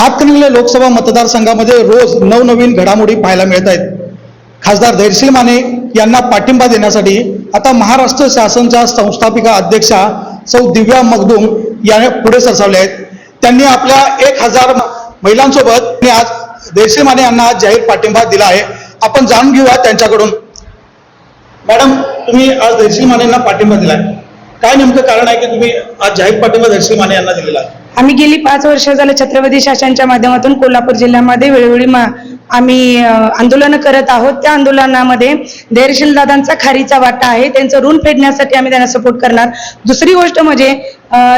हातकणंगले लोकसभा मतदारसंघामध्ये रोज नवनवीन घडामोडी पाहायला मिळत आहेत खासदार धैर्यशील माने यांना पाठिंबा देण्यासाठी आता महाराष्ट्र शासनच्या संस्थापिका अध्यक्षा सौ दिव्या मगदुम याने पुढे सरसावले आहेत. त्यांनी आपल्या एक हजार महिलांसोबत आज धैर्यशील माने यांना आज जाहीर पाठिंबा दिला आहे. आपण जाणून घेऊया त्यांच्याकडून. मॅडम तुम्ही आज धैर्यशील माने यांना पाठिंबा आहे काय नेमकं कारण आहे की तुम्ही आज जाहीर पाठिंबा धैर्यशील माने यांना दिलेला? आहे आम्ही गेली पाच वर्ष झालं छत्रपती शासनच्या माध्यमातून कोल्हापूर जिल्ह्यामध्ये वेळोवेळी मा- आम्ही आंदोलन करत आहोत. त्या आंदोलनामध्ये धैर्यशील दादांचा खारीचा वाटा आहे. त्यांचं ऋण फेडण्यासाठी आम्ही त्यांना सपोर्ट करणार. दुसरी गोष्ट म्हणजे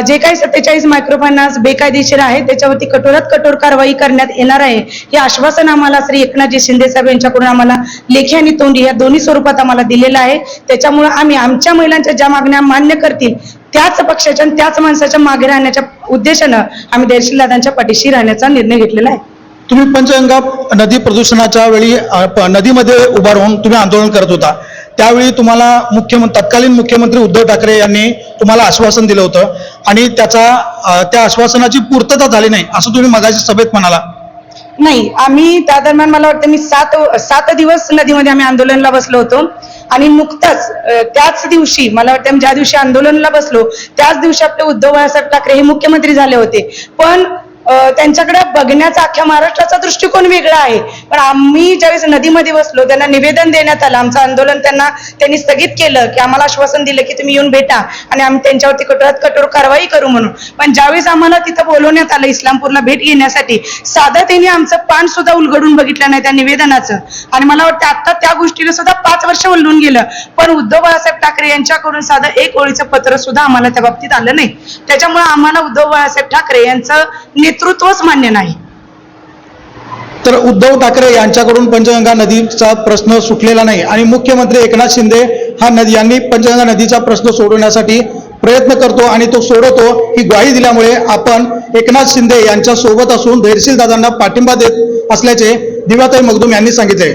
जे काही सत्तेचाळीस मायक्रोफायनान्स बेकायदेशीर आहे त्याच्यावरती कठोरात कठोर कारवाई करण्यात येणार आहे हे आश्वासन आम्हाला श्री एकनाथजी शिंदे साहेब यांच्याकडून आम्हाला लेखी आणि तोंडी या दोन्ही स्वरूपात आम्हाला दिलेलं आहे. त्याच्यामुळे आम्ही आमच्या महिलांच्या ज्या मागण्या मान्य करतील त्याच पक्षाच्या आणि त्याच माणसाच्या मागे राहण्याच्या उद्देशानं आम्ही धैर्यशील पाठीशी राहण्याचा निर्णय घेतलेला आहे. तुम्ही पंचगंगा नदी प्रदूषणाच्या वेळी नदीमध्ये उभा राहून तुम्ही आंदोलन करत होता. त्यावेळी तुम्हाला मुख्यमंत्री तत्कालीन मुख्यमंत्री उद्धव ठाकरे यांनी तुम्हाला आश्वासन दिलं होतं. आणि त्याचा त्या आश्वासनाची पूर्तता झाली नाही असं तुम्ही मगाच्या सभेत म्हणाला. नाही आम्ही त्या दरम्यान मला वाटतं मी सात सात दिवस नदीमध्ये आम्ही आंदोलनाला बसलो होतो. आणि नुकताच त्याच दिवशी मला वाटतं ज्या दिवशी आंदोलनाला बसलो त्याच दिवशी आपले उद्धव बाळासाहेब ठाकरे हे मुख्यमंत्री झाले होते. पण त्यांच्याकडे बघण्याचा अख्ख्या महाराष्ट्राचा दृष्टिकोन वेगळा आहे. पण आम्ही ज्यावेळेस नदीमध्ये बसलो त्यांना निवेदन देण्यात आलं. आमचं आंदोलन त्यांना त्यांनी स्थगित केलं की आम्हाला आश्वासन दिलं की तुम्ही येऊन भेटा आणि आम्ही त्यांच्यावरती कठोरात कठोर कारवाई करू म्हणून. पण ज्यावेळेस आम्हाला तिथं बोलवण्यात आलं इस्लामपूरला भेट घेण्यासाठी साधं त्यांनी आमचं पान सुद्धा उलगडून बघितलं नाही त्या निवेदनाचं. आणि मला वाटतं आता त्या गोष्टीला सुद्धा पाच वर्ष उलटून गेलं. पण उद्धव बाळासाहेब ठाकरे यांच्याकडून साधं एक ओळीचं पत्र सुद्धा आम्हाला त्या बाबतीत आलं नाही. त्याच्यामुळे आम्हाला उद्धव बाळासाहेब ठाकरे यांचं नेतृत्वच मान्य नाही. तर उद्धव ठाकरे यांच्याकडून पंचगंगा नदीचा प्रश्न सुटलेला नाही आणि मुख्यमंत्री एकनाथ शिंदे हा नदी यांनी पंचगंगा नदीचा प्रश्न सोडवण्यासाठी प्रयत्न करतो आणि तो सोडवतो ही ग्वाही दिल्यामुळे आपण एकनाथ शिंदे यांच्या सोबत असून धैर्यशील दादांना पाठिंबा देत असल्याचे दिवाताई मगदूम यांनी सांगितले.